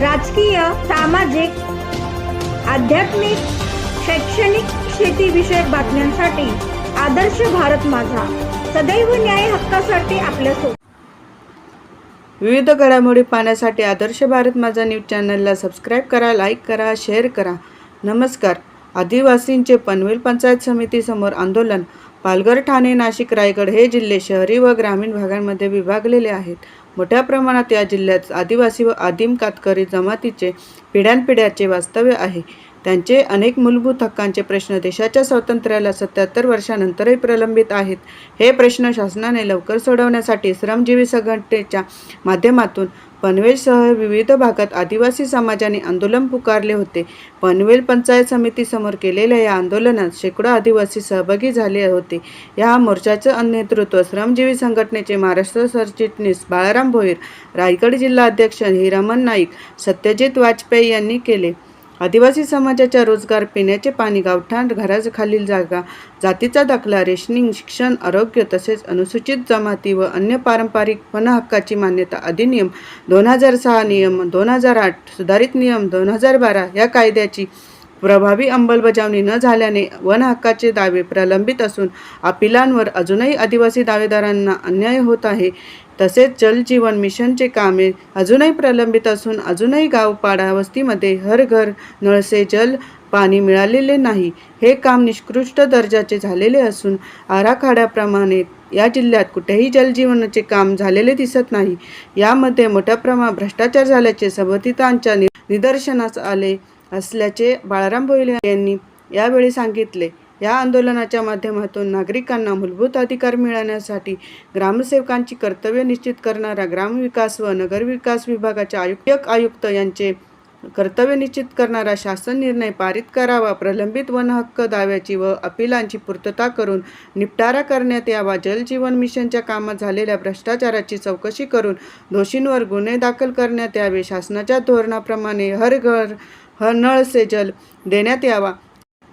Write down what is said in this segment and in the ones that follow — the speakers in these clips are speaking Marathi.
राजकीय सामाजिक आध्यात्मिक शैक्षणिक शेतीविषयक बातम्यांसाठी आदर्श भारत माझा. सदैव न्याय हक्कासाठी आपल्यासोबत विविध घडामोडी पाहण्यासाठी आदर्श भारत माझा न्यूज चॅनलला सबस्क्राईब करा लाईक करा शेअर करा. नमस्कार. आदिवासींचे पनवेल पंचायत समितीसमोर आंदोलन. पालघर ठाणे नाशिक रायगड हे जिल्हे शहरी व ग्रामीण भागांमध्ये विभागलेले आहेत. मोठ्या प्रमाणात या जिल्ह्यात आदिवासी व आदिम कातकरी जमातीचे पिढ्यानपिढ्याचे वास्तव्य आहे. त्यांचे अनेक मूलभूत हक्कांचे प्रश्न देशाच्या स्वातंत्र्याला सत्याहत्तर वर्षानंतरही प्रलंबित आहेत. हे प्रश्न शासनाने लवकर सोडवण्यासाठी श्रमजीवी संघटनेच्या माध्यमातून पनवेलसह विविध भागात आदिवासी समाजाने आंदोलन पुकारले होते. पनवेल पंचायत समितीसमोर केलेल्या या आंदोलनात शेकडो आदिवासी सहभागी झाले होते. या मोर्चाचं नेतृत्व श्रमजीवी संघटनेचे महाराष्ट्र सरचिटणीस बाळाराम भोईर रायगड जिल्हा अध्यक्ष हिरामन नाईक सत्यजित वाजपेयी यांनी केले. आदिवासी समाजाच्या रोजगार पिण्याचे पाणी गावठाण घराखालील जागा जातीचा दाखला रेशनिंग शिक्षण आरोग्य तसेच अनुसूचित जमाती व अन्य पारंपरिक वनहक्काची मान्यता अधिनियम दोन हजार सहा नियम दोन हजार आठ सुधारित नियम दोन हजार बारा या कायद्याची प्रभावी अंमलबजावणी न झाल्याने वन हक्काचे दावे प्रलंबित असून अपिलांवर अजूनही आदिवासी दावेदारांना अन्याय होत आहे. तसेच जलजीवन मिशनचे कामे अजूनही प्रलंबित असून अजूनही गावपाडा वस्तीमध्ये हर घर नळसे जल पाणी मिळालेले नाही. हे काम निष्कृष्ट दर्जाचे झालेले असून आराखड्याप्रमाणे या जिल्ह्यात कुठेही जलजीवनाचे काम झालेले दिसत नाही. यामध्ये मोठ्या प्रमाणात भ्रष्टाचार झाल्याचे संबंधितांच्या नि- निदर्शनास आले. असल्याचे बाळाराम भोईले यांनी यावेळी सांगितले. या आंदोलनाच्या माध्यमातून नागरिकांना मूलभूत अधिकार मिळवण्यासाठी ग्रामसेवकांची कर्तव्य निश्चित करणारा ग्रामविकास व नगरविकास विभागाच्या आयुक्त आयुक्त यांचे कर्तव्य निश्चित करणारा शासन निर्णय पारित करावा प्रलंबित वन हक्क दाव्याची व अपिलांची पूर्तता करून निपटारा करण्यात यावा जलजीवन मिशनच्या कामात झालेल्या भ्रष्टाचाराची चौकशी करून दोषींवर गुन्हे दाखल करण्यात यावे शासनाच्या धोरणाप्रमाणे हर घर हर नळ सेजल देण्यात यावा.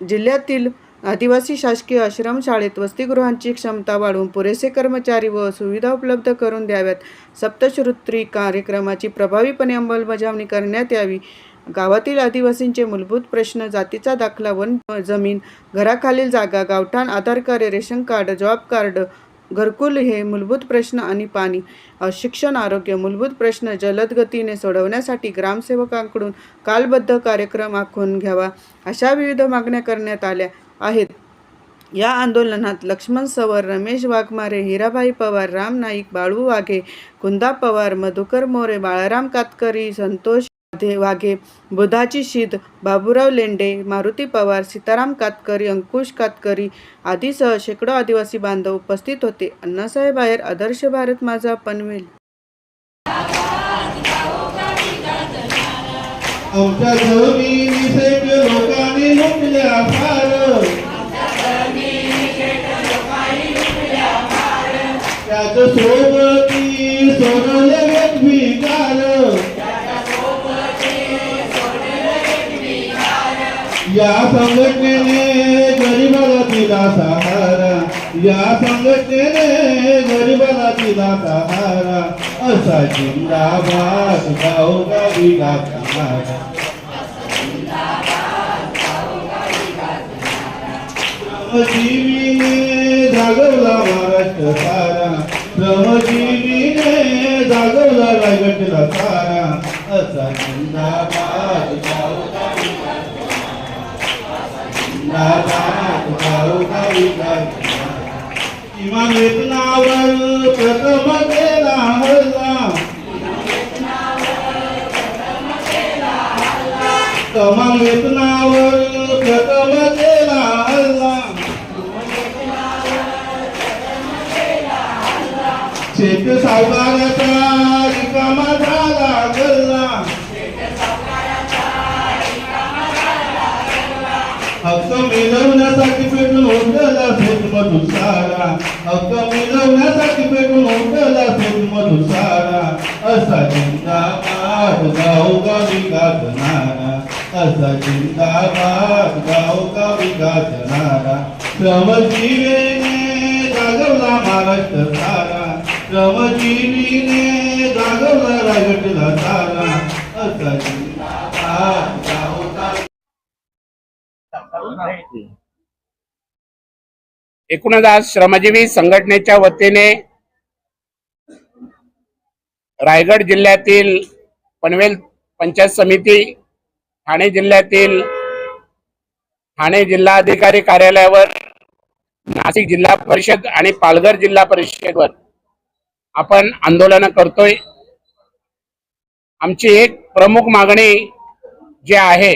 जिल्ह्यातील आदिवासी शासकीय आश्रमशाळेत वसतिगृहांची क्षमता वाढवून पुरेसे कर्मचारी व सुविधा उपलब्ध करून द्याव्यात. सप्तश्रुत्री कार्यक्रमाची प्रभावीपणे अंमलबजावणी करण्यात यावी. गावातील आदिवासींचे मूलभूत प्रश्न जातीचा दाखला वन जमीन घराखालील जागा गावठाण Aadhaar card ration card job card घरकुल हे मूलभूत प्रश्न आणि पाणी शिक्षण आरोग्य मूलभूत प्रश्न जलद गतीने सोडवण्यासाठी ग्रामसेवकांकडून कालबद्ध कार्यक्रम आखून घ्यावा अशा विविध मागण्या करण्यात आल्या आहेत. या आंदोलनात लक्ष्मण सवर रमेश वाघमारे हिराबाई पवार राम नाईक बाळू वाघे कुंदा पवार मधुकर मोरे बाळाराम कातकरी संतोष वाघे बुधाची शीत बाबुराव लेंडे मारुती पवार सीताराम कातकरी अंकुश कातकरी आदीसह शेकडो आदिवासी बांधव उपस्थित होते. अण्णासाहेब आयर आदर्श भारत माझा पनवेल. त्याचं या संघटनेने गरीबाला दिला सहारा. या संघटनेने गरीबाला दिला सहारा. असा जिंदाबाद गावोगावी गाजणारा. श्रमजीवीने जागवला महाराष्ट्र सारा. श्रमजीवीने जागवला रायगडला सारा. असा जिंदाबाद किमान वेतनावर प्रथम केला हल्ला कमान वेतनावर प्रथम केला हल्ला शेत सावकाराचा हक्क मिळवण्यासाठी पेटून ओढला फेक मधून सारा हक्क मिळवण्यासाठी पेटून ओढला फेक मधून सारा असा जिंदाबाद गावोगावी गाजणारा असा जिंदाबाद गावोगावी गाजणारा श्रमजीवेने जागवला महाराष्ट्र सारा. श्रमजीवीने जागवला रायगडला सारा. असा असा जिंदाबाद एकूणच आज श्रमजीवी संघटनेच्या वतीने रायगड जिल्ह्यातील पनवेल पंचायत समिती ठाणे जिल्ह्यातील ठाणे जिल्हाधिकारी कार्यालयावर नाशिक जिल्हा परिषद आणि पालघर जिल्हा परिषदवर आपण आंदोलन करतोय. आमची एक प्रमुख मागणी जी आहे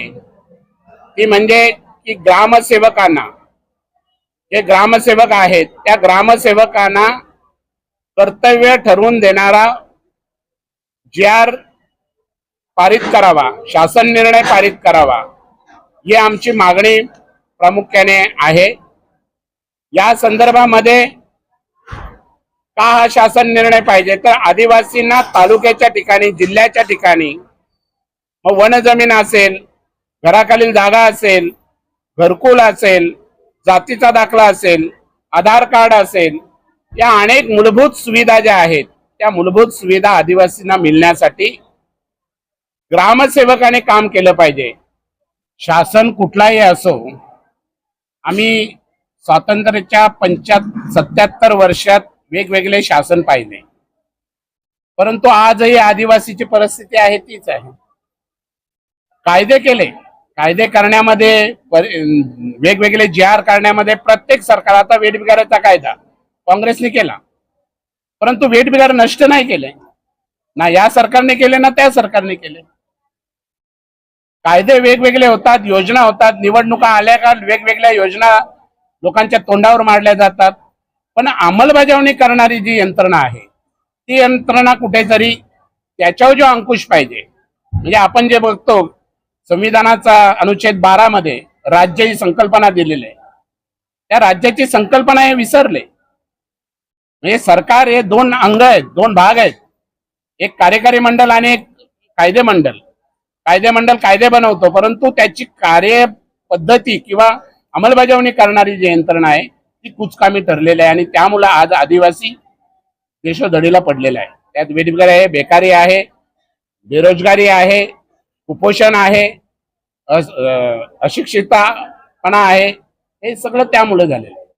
ती म्हणजे की ग्रामसेवकांना. जे ग्रामसेवक आहेत त्या ग्रामसेवकांना कर्तव्य ठरवून देणारा जी आर पारित करावा शासन निर्णय पारित करावा ही आमची मागणी प्रामुख्याने आहे. या संदर्भामध्ये का हा शासन निर्णय पाहिजे? तर आदिवासींना तालुक्याच्या ठिकाणी जिल्ह्याच्या ठिकाणी मग वन जमीन असेल घराखालील जागा असेल घरकुल असेल जातीचा दाखला असेल आधार कार्ड असेल या अनेक मूलभूत सुविधा ज्या आहेत त्या मूलभूत सुविधा आदिवासींना मिळण्यासाठी ग्रामसेवकाने काम केलं पाहिजे. शासन कुठलाही असो आम्ही स्वातंत्र्याच्या पंच्या सत्याहत्तर वर्षात वेगवेगळे शासन पाहिले. परंतु आजही आदिवासीची परिस्थिती आहे तीच आहे. कायदे केले. कायदे करण्यामध्ये वेगवेगळे जी आर करण्यामध्ये प्रत्येक सरकार आता वेठबिगाराचा कायदा काँग्रेसने केला. परंतु वेठबिगार नष्ट नाही केले. ना या सरकारने केले ना त्या सरकारने केले. कायदे वेगवेगळे होतात योजना होतात निवडणुका आल्या का वेगवेगळ्या योजना लोकांच्या तोंडावर मारल्या जातात. पण अंमलबजावणी करणारी जी यंत्रणा आहे ती यंत्रणा कुठेतरी त्याच्यावर जो अंकुश पाहिजे म्हणजे आपण जे बघतो संविधानाचा अनुच्छेद बारा मध्ये राज्य ही संकल्पना दिलेली आहे. त्या राज्याची संकल्पना हे विसरले. म्हणजे सरकार हे दोन अंग आहेत दोन भाग आहेत. एक कार्यकारी मंडल आणि एक कायदे मंडल. कायदे मंडल कायदे बनवतो परंतु त्याची कार्य पद्धती किंवा अंमलबजावणी करणारी जी यंत्रणा आहे ती कुचकामी ठरलेली आहे आणि त्यामुळे आज आदिवासी देशोधडीला पडलेला आहे. त्यात वेठबिगारी आहे बेकारी आहे बेरोजगारी आहे कुपोषण आहे अस- अशिक्षितपणा आहे हे सगळं त्यामुळे झालेलं